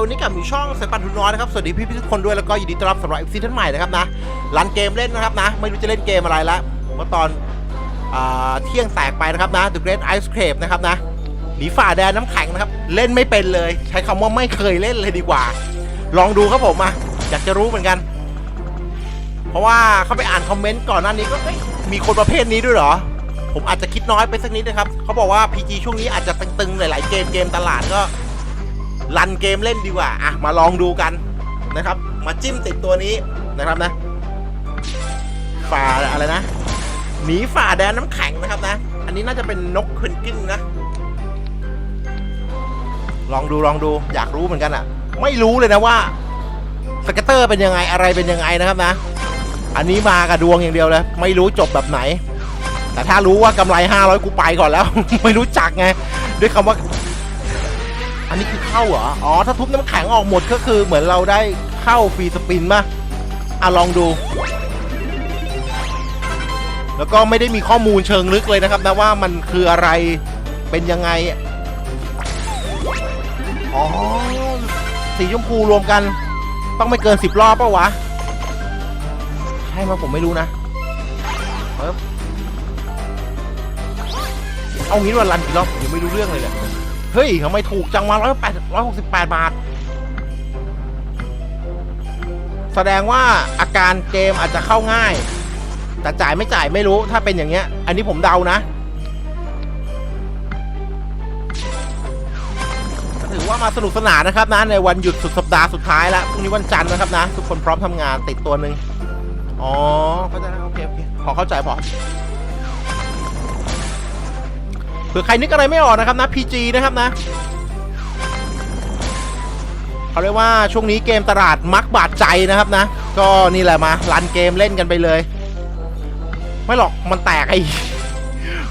วันนี้กลับอยู่ช่องสายปันทุนน้อยนะครับ สวัสดีพี่พี่ทุกคนด้วยแล้วก็ยินดีต้อนรับสำหรับซีซั่นใหม่นะครับนะรันเกมเล่นนะครับนะ ไม่รู้จะเล่นเกมอะไรละเมื่อตอนเที่ยงแตกไปนะครับนะ The Great Ice Crepe นะครับนะหนีฝ่าแดนน้ำแข็งนะครับ เล่นไม่เป็นเลย ใช้คำว่าไม่เคยเล่นเลยดีกว่า ลองดูครับผมอะอยากจะรู้เหมือนกัน เพราะว่าเขาไปอ่านคอมเมนต์ก่อนหน้านี้ก็มีคนประเภทนี้ด้วยเหรอผมอาจจะคิดน้อยไปสักนิดนะครับเขาบอกว่า PG ช่วงนี้อาจจะตึงๆหลาย ๆ เกมเกมตลาดก็ รันเกมเล่นดีกว่าอะมาลองดูกันนะครับ มาจิ้มติดตัวนี้นะครับนะฝ่าอะไรนะหนีฝ่าแดนน้ำแข็งนะครับนะ อันนี้น่าจะเป็นนกเพนกินนะ ลองดูลองดูอยากรู้เหมือนกันอะ ไม่รู้เลยนะว่าสเก็ตเตอร์เป็นยังไงอะไรเป็นยังไงนะครับนะ อันนี้มากับดวงอย่างเดียวเลยไม่รู้จบแบบไหน แต่ถ้ารู้ว่ากำไร 500 กูไปก่อนแล้ว ไม่รู้จักไง ด้วยคำว่า อันนี้คือเข้าเหรอ อ๋อ ถ้าทุบน้ำแข็งออกหมดก็คือเหมือนเราได้เข้าฟรีสปินมาอะลองดู แล้วก็ไม่ได้มีข้อมูลเชิงลึกเลยนะครับนะว่ามันคืออะไร เป็นยังไง อ๋อ สีชมพูรวมกัน ต้องไม่เกินสิบรอบปะวะ ใช่ไหมผมไม่รู้นะเอิบเอางี้ว่ารันกี่รอบผมยังไม่รู้เรื่องเลยเนี่ย เฮ้ยทำไมถูกจังมาร้อยแปดร้อยหกสิบแปดบาท แสดงว่าอาการเกมอาจจะเข้าง่าย แต่จ่ายไม่จ่ายไม่รู้ถ้าเป็นอย่างเงี้ย อันนี้ผมเดานะถือว่ามาสนุกสนานนะครับนะในวันหยุดสุดสัปดาห์สุดท้ายแล้วพรุ่งนี้วันจันทร์นะครับนะ ทุกคนพร้อมทำงานติดตัวหนึ่งอ๋อเข้าใจแล้วโอเคโอเคพอเข้าใจพอ ผื่อใครนึกอะไรไม่ออกนะครับนะ PG นะครับนะเขาเรียกว่าช่วงนี้เกมตลาดมักบาดใจนะครับนะ ก็นี่แหละมารันเกมเล่นกันไปเลย ไม่หรอกมันแตกไอ้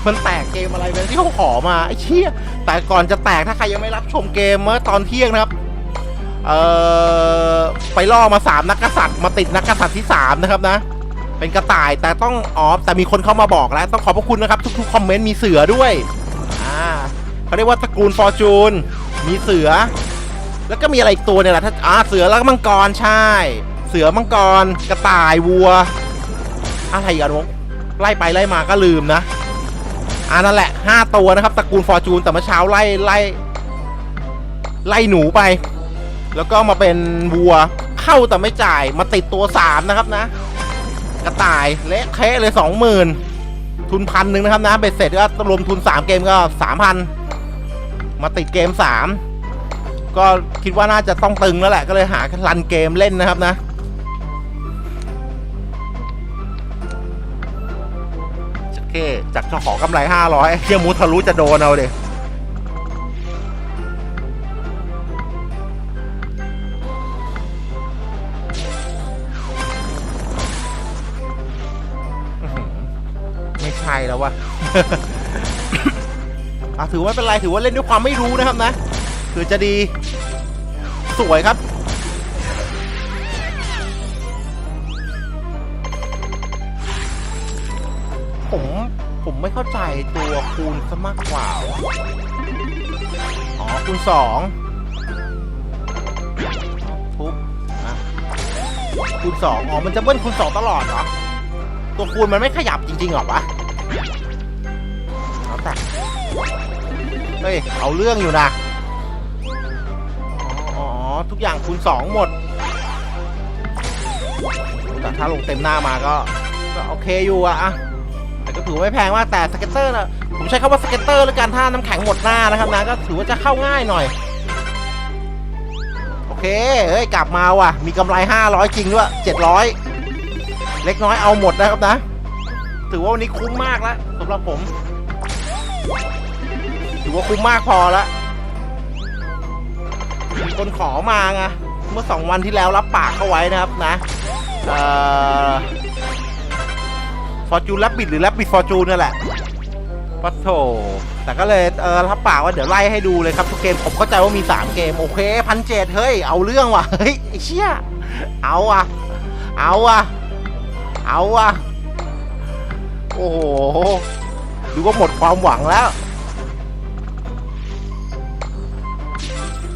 มันแตกเกมอะไรไปที่เขาขอมาไอ้เชี่ยแต่ก่อนจะแตกถ้าใครยังไม่รับชมเกมเมื่อตอนเที่ยงนะครับเอ่อไปล่อมาสามนักกษัตริย์มาติดนักกษัตริย์ที่สามนะครับนะ เป็นกระต่ายแต่ต้องอ๋อแต่มีคนเข้ามาบอกแล้ว ต้องขอบพระคุณนะครับ ทุกๆคอมเมนต์มีเสือด้วย เขาเรียกว่าตระกูลฟอร์จูน มีเสือ แล้วก็มีอะไรอีกตัวเนี่ยแหละถ้าอ่าเสือแล้วก็มังกรใช่ เสือมังกรกระต่ายวัว อะไรอีกันวะไล่ไปไล่มาก็ลืมนะอ่านั่นแหละห้าตัวนะครับตระกูลฟอร์จูนแต่เมื่อเช้าไล่ไล่ไล่หนูไป แล้วก็มาเป็นวัวเข้าแต่ไม่จ่ายมาติดตัวสามนะครับนะ กระต่ายเละเทะเลยสองหมื่น ทุนพันหนึ่งนะครับนะเบ็ดเสร็จก็รวมทุน 3 เกมก็สามพันมาติดเกม 3 ก็คิดว่าน่าจะต้องตึงแล้วแหละก็เลยหารันเกมเล่นนะครับนะโอเคจากเจ้าขอกำไร 500เที่ยมูทะลุจะโดนเอาเด็ ไม่ใช่แล้ววะอะถือว่าไม่เป็นไรถือว่าเล่นด้วยความไม่รู้นะครับนะคือจะดีสวยครับ ผมผมไม่เข้าใจตัวคูณซะมากกว่า อ๋อคูณสองทุบนะคูณสองอ๋อ มันจะเบิ้ลคูณสองตลอดเหรอ ตัวคูณมันไม่ขยับจริงๆหรอวะ แล้วแต่เฮ้ย เอาเรื่องอยู่นะ อ๋ออทุกอย่างคูณสองหมด แต่ถ้าลงเต็มหน้ามาก็ ก็โอเคอยู่อะอะแต่ก็ถือไม่แพงมากแต่สเก็ตเตอร์นะผมใช้คำว่าสเก็ตเตอร์แล้วกันถ้าน้ำแข็งหมดหน้านะครับนะ ก็ถือว่าจะเข้าง่ายหน่อย โอเค เฮ้ย กลับมาว่ะ มีกำไร 500 จริงด้วย 700 เล็กน้อยเอาหมดนะครับนะ ถือว่าวันนี้คุ้มมากแล้วสำหรับผม ถือว่าคุ้มมากพอแล้วมีคนขอมาไงเมื่อสองวันที่แล้วรับปากเขาไว้นะครับนะเอ่อฟอร์จูนรับบิดหรือรับบิดฟอร์จูนนั่นแหละปัทโถแต่ก็เลยเออรับปากว่าเดี๋ยวไล่ให้ดูเลยครับทุกเกมผมเข้าใจว่ามี 3 เกม โอเคพันเจ็ดเฮ้ย เอาเรื่องว่ะเฮ้ยไอ้เชี่ยเอาอะเอาอะเอาอะ โอ้โหดูว่าหมดความหวังแล้ว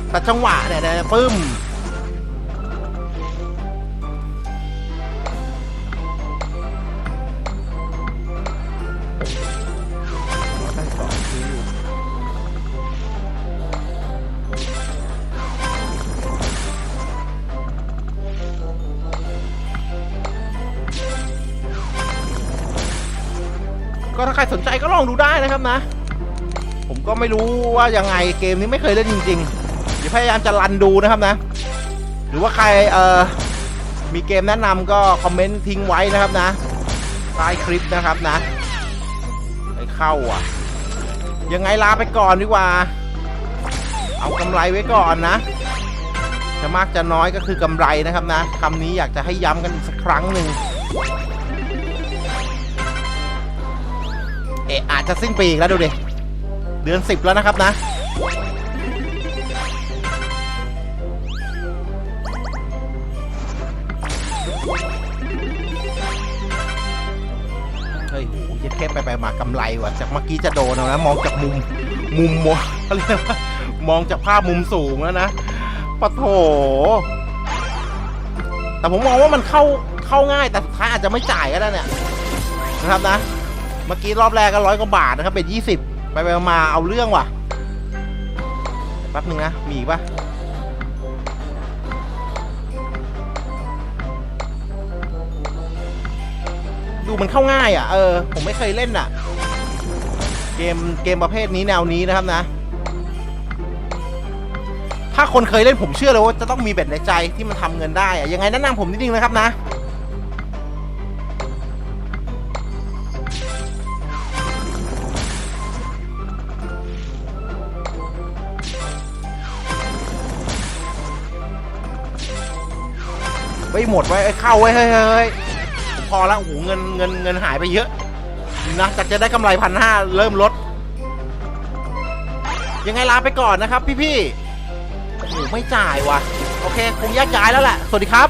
แต่จังหวะเนี่ยเนี่ยปึ้ม ก็ถ้าใครสนใจก็ลองดูได้นะครับนะ ผมก็ไม่รู้ว่ายังไงเกมนี้ไม่เคยเล่นจริงๆเดี๋ยวพยายามจะรันดูนะครับนะ หรือว่าใครเอ่อมีเกมแนะนำก็คอมเมนต์ทิ้งไว้นะครับนะใต้คลิปนะครับนะไปเข้าอะ ยังไงลาไปก่อนดีกว่า เอากำไรไว้ก่อนนะ จะมากจะน้อยก็คือกำไรนะครับนะคำนี้อยากจะให้ย้ำกันอีกสักครั้งหนึ่ง เอะอาจจะสิ้นปีอีกแล้วดูดิ เดือนสิบแล้วนะครับนะ เฮ้ยโหเย็ดแค่ไปไปมากำไรว่ะ จากเมื่อกี้จะโดนเอานะ มองจากมุมมุมมองเขาเรียกว่ามองจากภาพมุมสูงแล้วนะปะโถ แต่ผมมองว่ามันเข้าเข้าง่ายแต่สุดท้ายอาจจะไม่จ่ายก็ได้เนี่ยนะครับนะ เมื่อกี้รอบแรกก็ร้อยกว่าบาทนะครับ เป็นยี่สิบไปไปมาเอาเรื่องว่ะแป๊บนึงนะ มีอีกปะดูมันเข้าง่ายอะ เออ ผมไม่เคยเล่นอะ เกมเกมประเภทนี้แนวนี้นะครับนะ ถ้าคนเคยเล่นผมเชื่อเลยว่าจะต้องมีเบ็ดในใจที่มันทำเงินได้อะยังไงแนะนำผมนิดนึงนะครับนะ ไว้ยหมดไว้เอ้ยเข้าไว้เฮ้ยเฮ้ยเฮ้ยผมพอละโอ้โหเงินเงินเงินหายไปเยอะนะจากจะได้กำไรพันห้าเริ่มลด ยังไงลาไปก่อนนะครับพี่ๆโอ้โหไม่จ่ายว่ะ โอเค คงแยกย้ายแล้วแหละ สวัสดีครับ